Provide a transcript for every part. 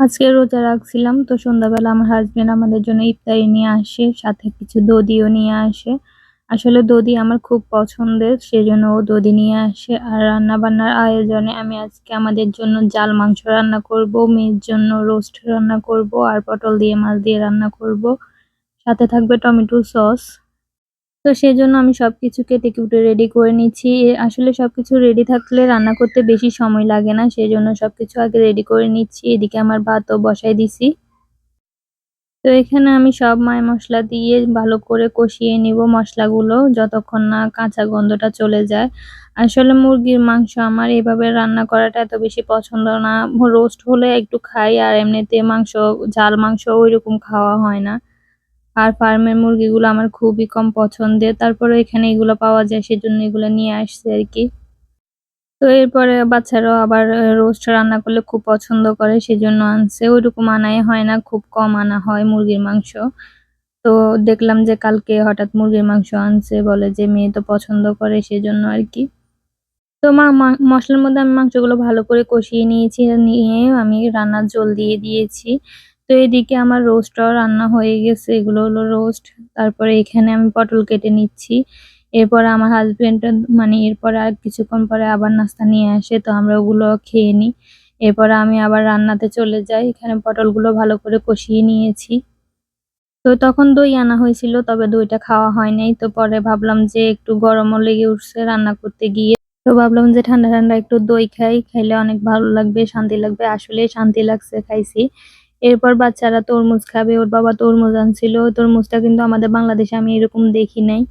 আজকে রোজা রাখছিলাম, তো সন্ধ্যাবেলা আমার হাজবেন্ড আমাদের জন্য ইফতারি নিয়ে আসে, সাথে কিছু দধিও নিয়ে আসে। আসলে দধি আমার খুব পছন্দের, সেজন্য ও দধি নিয়ে আসে। আর রান্না বান্নার আয়োজনে আমি আজকে আমাদের জন্য জাল, মাংস রান্না করব, মেয়ের জন্য রোস্ট রান্না করব, আর পটল দিয়ে, মাছ দিয়ে রান্না করব। সাথে থাকবে টমেটো সস। তো সেই জন্য আমি সবকিছু কেটে কুটে রেডি করে নিচ্ছি। আসলে সবকিছু রেডি থাকলে রান্না করতে বেশি সময় লাগে না, সেজন্য সবকিছু আগে রেডি করে নিচ্ছি। এদিকে আমার ভাতও বসাই দিছি। তো এখানে আমি সব মায় মশলা দিয়ে ভালো করে কষিয়ে নিব মশলাগুলো, যতক্ষণ না কাঁচা গন্ধটা চলে যায়। আসলে মুরগির মাংস আমার এভাবে রান্না করাটা এত বেশি পছন্দ না। রোস্ট হলে একটু খাই, আর এমনিতে মাংস, ঝাল মাংস ওইরকম খাওয়া হয় না। আর ফার্মের মুরগিগুলো আমার খুবই কম পছন্দের। তারপরে এখানে এগুলো পাওয়া যায়, সেজন্য এগুলো নিয়ে আসছে আর কি। তো এরপরে বাচ্চারাও আবার রোস্ট রান্না করলে খুব পছন্দ করে, সেজন্য আনছে। ওইরকম আনাই হয় না, খুব কম আনা হয় মুরগির মাংস। তো দেখলাম যে কালকে হঠাৎ মুরগির মাংস আনছে, বলে যে মেয়ে তো পছন্দ করে, সেজন্য আর কি। তো মা, মশলার মধ্যে আমি মাংসগুলো ভালো করে কষিয়ে নিয়েছি, নিয়ে আমি রান্নার জল দিয়ে দিয়েছি। তো এদিকে আমার রোস্টটাও রান্না হয়ে গেছে। এগুলো হলো রোস্ট তারপরে এখানে আমি পটল কেটে নিচ্ছি। এরপর আমার হাজবেন্ড মানে এরপরে আর কিছুক্ষণ পরে আবার নাস্তা নিয়ে আসে, তো আমরা ওগুলো খেয়ে নিই। এরপরে আমি আবার রান্নাতে চলে যাই। এখানে পটলগুলো ভালো করে কষিয়ে নিয়েছি। তো তখন দই আনা হয়েছিল, তবে দইটা খাওয়া হয় নাই। তো পরে ভাবলাম যে একটু গরমও লেগে উঠছে রান্না করতে গিয়ে। তো ভাবলাম যে ঠান্ডা ঠান্ডা একটু দই খাই। খাইলে অনেক ভালো লাগবে, শান্তি লাগবে। আসলে শান্তি লাগছে, খাইছি। এরপর বাচ্চারা তরমুজ খাবে, ওর বাবা তরমুজ আনছিল, তরমুজটা কিন্তু আমাদের বাংলাদেশে আমি এরকম দেখি নাই।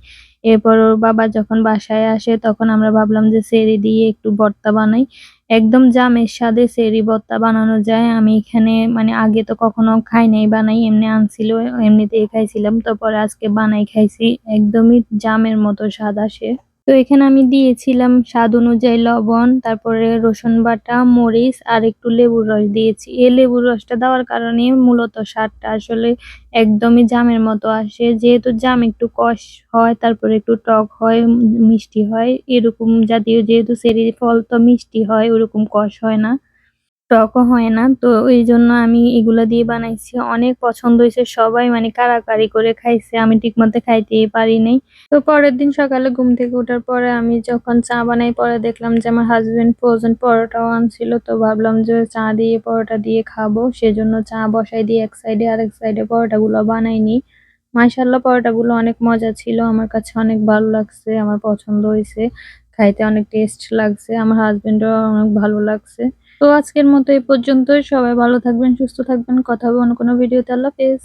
এরপর ওর বাবা যখন বাসায় আসে, তখন আমরা ভাবলাম যে সেরি দিয়ে একটু ভর্তা বানাই। একদম জামের স্বাদে সেরি ভর্তা বানানো যায়। আমি এখানে মানে আগে তো কখনো খাই নাই, বানাই, এমনি আনছিল, এমনিতেই খাইছিলাম। তারপরে আজকে বানাই খাইছি, একদমই জামের মতো স্বাদ আসে। তো এখানে আমি দিয়েছিলাম স্বাদ অনুযায়ী লবণ, তারপরে রসুন বাটা, মরিচ আর একটু লেবুর রস দিয়েছি। এই লেবুর রসটা দেওয়ার কারণে মূলত স্বাদটা আসলে একদমই জামের মতো আসে। যেহেতু জাম একটু কষ হয়, তারপরে একটু টক হয়, মিষ্টি হয়, এরকম জাতীয় যেহেতু সেরি ফল তো মিষ্টি হয়, ওরকম কষ হয় না। টকও হয় না। তো ওই জন্য আমি এগুলো দিয়ে বানাইছি। অনেক পছন্দ হয়েছে। সবাই মানে কারাকারি করে খাইছে। আমি ঠিকমতো খাইতেই পারি নাই। তো পরের দিন সকালে ঘুম থেকে ওঠার পরে আমি যখন চা বানাই, পরে দেখলাম যে আমার হাজবেন্ড ফ্রোজেন পরোটাও আনছিল। তো ভাবলাম যে চা দিয়ে পরোটা দিয়ে খাব। সেজন্য চা বসাই দিয়ে এক সাইডে আরেক সাইডে পরোটাগুলো বানাইনি মাশাল্লাহ পরোটাগুলো অনেক মজা ছিল। আমার কাছে অনেক ভালো লাগছে। আমার পছন্দ হয়েছে। খাইতে অনেক টেস্ট লাগছে। আমার হাজবেন্ডও অনেক ভালো লাগছে। তো আজকের মতো এই পর্যন্তই। সবাই ভালো থাকবেন, সুস্থ থাকবেন। কথা হবে অন্য কোনো ভিডিওতে। আল্লাহ হাফেজ।